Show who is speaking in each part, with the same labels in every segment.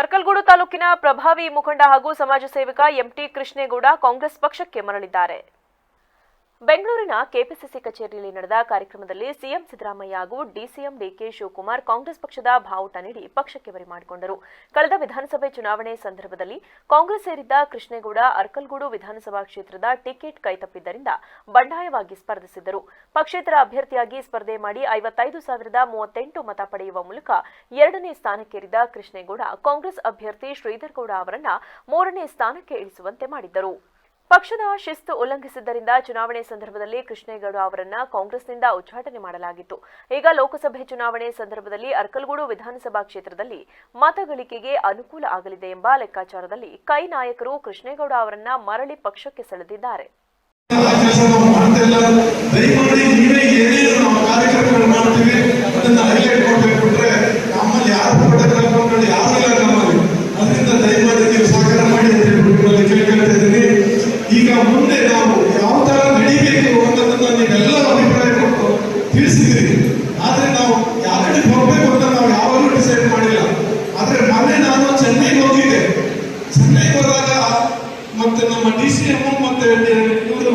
Speaker 1: ಅರ್ಕಲ್ಗೂಡು ತಾಲೂಕಿನ ಪ್ರಭಾವಿ ಮುಖಂಡ ಹಾಗೂ ಸಮಾಜ ಸೇವಕ ಎಂಟಿ ಕೃಷ್ಣೇಗೌಡ ಕಾಂಗ್ರೆಸ್ ಪಕ್ಷಕ್ಕೆ ಮರಳಿದ್ದಾರೆ. ಬೆಂಗಳೂರಿನ ಕೆಪಿಸಿಸಿ ಕಚೇರಿಯಲ್ಲಿ ನಡೆದ ಕಾರ್ಯಕ್ರಮದಲ್ಲಿ ಸಿಎಂ ಸಿದ್ದರಾಮಯ್ಯ ಹಾಗೂ ಡಿಸಿಎಂ ಡಿಕೆ ಶಿವಕುಮಾರ್ ಕಾಂಗ್ರೆಸ್ ಪಕ್ಷದ ಬಾವುಟ ನೀಡಿ ಪಕ್ಷಕ್ಕೆ ಬರಿ ಮಾಡಿಕೊಂಡರು. ಕಳೆದ ವಿಧಾನಸಭೆ ಚುನಾವಣೆ ಸಂದರ್ಭದಲ್ಲಿ ಕಾಂಗ್ರೆಸ್ ಸೇರಿದ್ದ ಕೃಷ್ಣೇಗೌಡ, ಅರ್ಕಲ್ಗೂಡು ವಿಧಾನಸಭಾ ಕ್ಷೇತ್ರದ ಟಿಕೆಟ್ ಕೈತಪ್ಪಿದ್ದರಿಂದ ಬಂಡಾಯವಾಗಿ ಸ್ಪರ್ಧಿಸಿದ್ದರು. ಪಕ್ಷೇತರ ಅಭ್ಯರ್ಥಿಯಾಗಿ ಸ್ಪರ್ಧೆ ಮಾಡಿ ಐವತ್ತೈದು ಸಾವಿರದ ಮೂವತ್ತೆಂಟು ಮತ ಪಡೆಯುವ ಮೂಲಕ ಎರಡನೇ ಸ್ಥಾನಕ್ಕೇರಿದ ಕೃಷ್ಣೇಗೌಡ, ಕಾಂಗ್ರೆಸ್ ಅಭ್ಯರ್ಥಿ ಶ್ರೀಧರ್ಗೌಡ ಅವರನ್ನ ಮೂರನೇ ಸ್ಥಾನಕ್ಕೆ ಇಳಿಸುವಂತೆ ಮಾಡಿದ್ದರು. ಪಕ್ಷದ ಶಿಸ್ತು ಉಲ್ಲಂಘಿಸಿದ್ದರಿಂದ ಚುನಾವಣೆ ಸಂದರ್ಭದಲ್ಲಿ ಕೃಷ್ಣೇಗೌಡ ಅವರನ್ನ ಕಾಂಗ್ರೆಸ್ನಿಂದ ಉಚ್ಚಾಟನೆ ಮಾಡಲಾಗಿತ್ತು. ಈಗ ಲೋಕಸಭೆ ಚುನಾವಣೆ ಸಂದರ್ಭದಲ್ಲಿ ಅರ್ಕಲ್ಗೂಡು ವಿಧಾನಸಭಾ ಕ್ಷೇತ್ರದಲ್ಲಿ ಮತಗಳಿಕೆಗೆ ಅನುಕೂಲ ಆಗಲಿದೆ ಎಂಬ ಲೆಕ್ಕಾಚಾರದಲ್ಲಿ ಕೈ ನಾಯಕರು ಕೃಷ್ಣೇಗೌಡ ಅವರನ್ನ ಮರಳಿ ಪಕ್ಷಕ್ಕೆ ಸೆಳೆದಿದ್ದಾರೆ.
Speaker 2: ಚೆನ್ನೈಗೆ ಹೋದಾಗ ಮತ್ತೆ ನಮ್ಮ ಡಿ ಸಿ ಎಂ ಮತ್ತೆ ಇವರು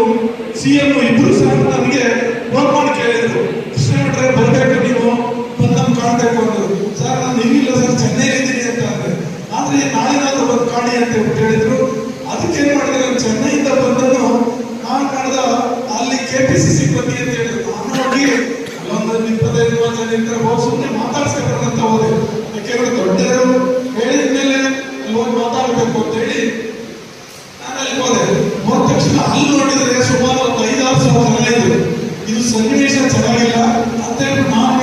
Speaker 2: ಸಿ ಎಂ ಇಬ್ರು ಸಹ ನನಗೆ ಫೋನ್ ಮಾಡಿ ಕೇಳಿದ್ರು. ಕೃಷ್ಣ ಬಿಟ್ರೆ ಬರಬೇಕು ನೀವು. ಬಂದು ನಮ್ಗೆ ಕಾಣಬೇಕು ಅಂದರು ಸರ್, ನಾನು ಇಲ್ಲ ಸರ್ ಚೆನ್ನೈಲಿದ್ದೀನಿ ಅಂತ ಅಂದ್ರೆ. ಆದರೆ ನಾನೇನಾದ್ರೂ ಬಂದು ಕಾಣಿ ಅಂತ ಹೇಳಿದ್ರು. ಅದಕ್ಕೆ ಏನು ಮಾಡಿದೆ? ನಾನು ಚೆನ್ನೈಯಿಂದ ಬಂದನು ನಾನು ಕಾಣದ ಅಲ್ಲಿ ಕೆ ಪಿ ಸಿ ಸಿ ಬನ್ನಿ ಅಂತ ಹೇಳಿದ್ರು. ನಾನು ಹೋಗಿ ಅಲ್ಲೊಂದು ಇಪ್ಪತ್ತೈದು ಮಾತಾಡಿದ್ರೆ ಇರ್ತಾರೆ ಸುಮ್ಮನೆ ಮಾತಾಡ್ಸ್ಕೊಂಡು ಅಲ್ಲಿ ನೋಡಿದ್ರೆ ಸುಮಾರು ಒಂದು ಐದಾರು ಸಾವಿರ ಜನ ಇದು ಸನ್ನಿವೇಶ ಚೆನ್ನಾಗಿಲ್ಲ. ಅಂತ ನಾನು